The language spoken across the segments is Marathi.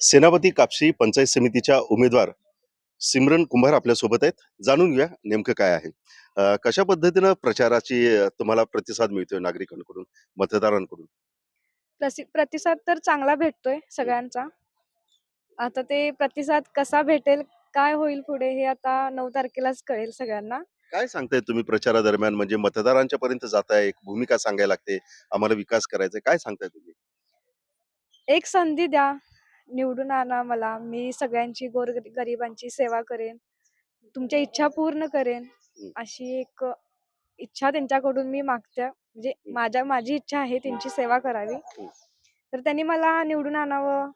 सेनापती कापशी पंचायत समितीच्या उमेदवार सिमरन कुंभार आपल्यासोबत आहेत. जाणून घेऊया नेमकं काय आहे. कशा पद्धतीनं प्रचाराची तुम्हाला प्रतिसाद मिळतोय नागरिकांकडून मतदारांकडून? प्रतिसाद तर चांगला भेटतोय सगळ्यांचा. आता ते प्रतिसाद कसा भेटेल काय होईल पुढे हे आता नऊ तारखेलाच कळेल सगळ्यांना. काय सांगताय तुम्ही प्रचारादरम्यान? म्हणजे मतदारांच्या पर्यंत जाताय एक भूमिका सांगायला लागते आम्हाला विकास करायचा. काय सांगताय तुम्ही? एक संधी द्या निवडून आणा मला. मी सगळ्यांची गोर गरिबांची सेवा करेन. तुमच्या इच्छा पूर्ण करेन. अशी एक इच्छा त्यांच्याकडून मी मागते. म्हणजे माझ्या माझी इच्छा आहे त्यांची सेवा करावी. तर त्यांनी मला निवडून आणावं.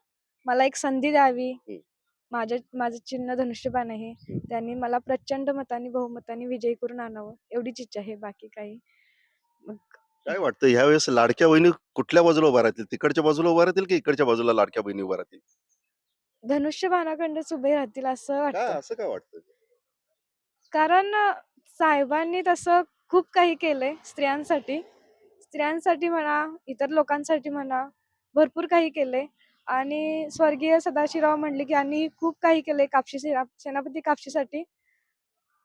मला एक संधी द्यावी. माझ्या माझं चिन्ह धनुष्यबाण आहे. त्यांनी मला प्रचंड मतांनी बहुमतांनी विजयी करून आणावं. एवढीच इच्छा आहे. बाकी काही मग काय वाटतं? ह्यावेळेस लाडक्या बहिणी कुठल्या बाजूला उभा राहतील? तिकडच्या बाजूला उभा राहतील की इकडच्या बाजूला लाडक्या बहिणी उभा राहतील? धनुष्यबाणाकडच उभे राहतील असं का? वाटतं. असं काय वाटतं? कारण अ, साहेबांनी तसं खूप काही केलंय स्त्रियांसाठी. स्त्रियांसाठी म्हणा इतर लोकांसाठी म्हणा भरपूर काही केलंय. आणि स्वर्गीय सदाशिवराव म्हणले की यांनी खूप काही केलंय कापशी सेना सेनापती कापशीसाठी.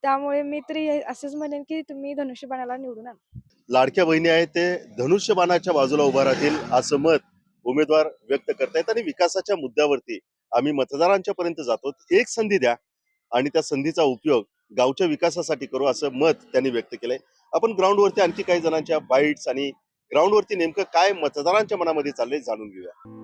त्यामुळे मी तरी हे- असंच म्हणेन की तुम्ही धनुष्यबाणाला निवडून आणा. लाडक्या बहिणी आहेत ते. धनुष्यबाणाच्या बाजूला उभा राहतील असं मत उमेदवार व्यक्त करतायत आणि विकासाच्या मुद्द्यावरती आम्ही मतदारांच्या पर्यंत जातो. एक संधी द्या आणि त्या संधीचा उपयोग गावच्या विकासासाठी करू असं मत त्यांनी व्यक्त केलंय. आपण ग्राउंडवरती आणखी काही जणांच्या बाईट्स आणि ग्राउंडवरती नेमकं काय मतदारांच्या मनामध्ये चाललंय जाणून घेऊया.